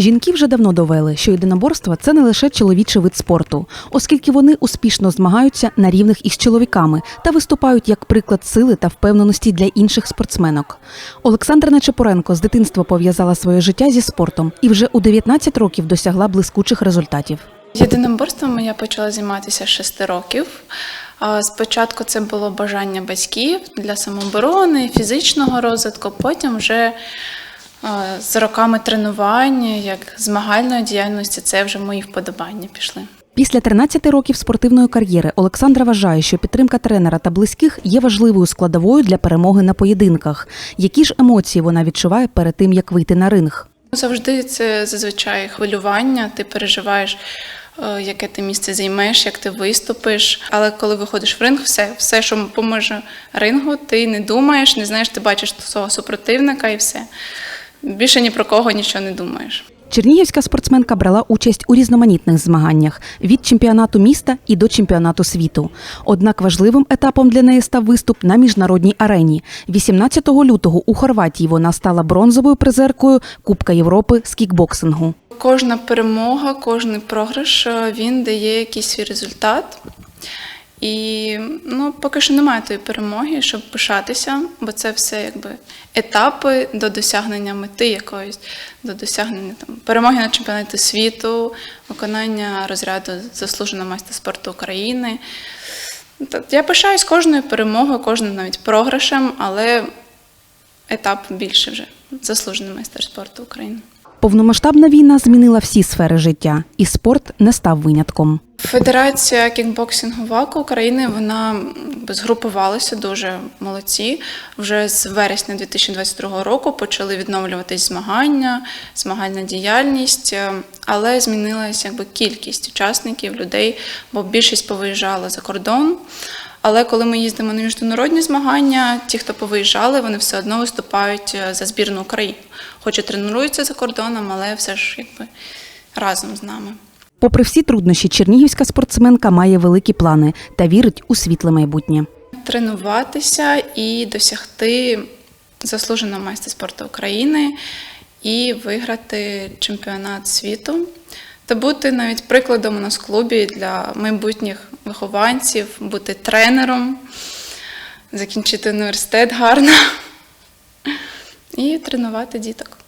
Жінки вже давно довели, що єдиноборство це не лише чоловічий вид спорту, оскільки вони успішно змагаються на рівних із чоловіками та виступають як приклад сили та впевненості для інших спортсменок. Олександра Нечепоренко з дитинства пов'язала своє життя зі спортом і вже у 19 років досягла блискучих результатів. Єдиноборством я почала займатися з 6 років. Спочатку це було бажання батьків для самооборони, фізичного розвитку, потім вже з роками тренувань, як змагальної діяльності, це вже мої вподобання пішли. Після 13 років спортивної кар'єри Олександра вважає, що підтримка тренера та близьких є важливою складовою для перемоги на поєдинках. Які ж емоції вона відчуває перед тим, як вийти на ринг? Завжди це зазвичай хвилювання, ти переживаєш, е, яке ти місце займеш, як ти виступиш. Але коли виходиш в ринг, все, все, що поможе рингу, ти не думаєш, не знаєш, ти бачиш свого супротивника і все. Більше ні про кого нічого не думаєш. Чернігівська спортсменка брала участь у різноманітних змаганнях від чемпіонату міста і до чемпіонату світу. Однак важливим етапом для неї став виступ на міжнародній арені. 18 лютого у Хорватії вона стала бронзовою призеркою Кубка Європи з кікбоксингу. Кожна перемога, кожен програш е, він дає якийсь свій результат. І ну, поки що немає тої перемоги, щоб пишатися, бо це все якби етапи до досягнення мети якоїсь, до досягнення там перемоги на чемпіонаті світу, виконання розряду заслуженого майстра спорту України. Я пишаюсь кожною перемогою, кожним навіть програшем, але етап більше вже заслужений майстер спорту України. Повномасштабна війна змінила всі сфери життя, і спорт не став винятком. Федерація кікбоксингу ВАКу України вона згрупувалася дуже молодці. Вже з вересня 2022 року почали відновлюватись змагання, змагальна діяльність, е, але змінилася якби кількість учасників, людей, бо більшість повиїжджала за кордон. Але коли ми їздимо на міжнародні змагання, ті, хто повиїжджали, вони все одно виступають е, за збірну України. Хоч і тренуються за кордоном, але все ж якби разом з нами. Попри всі труднощі, чернігівська спортсменка має великі плани та вірить у світле майбутнє. тренуватися і досягти заслуженого майстра спорту України і виграти чемпіонат світу. Та бути навіть прикладом у нас в клубі для майбутніх вихованців, бути тренером, закінчити університет гарно і тренувати діток.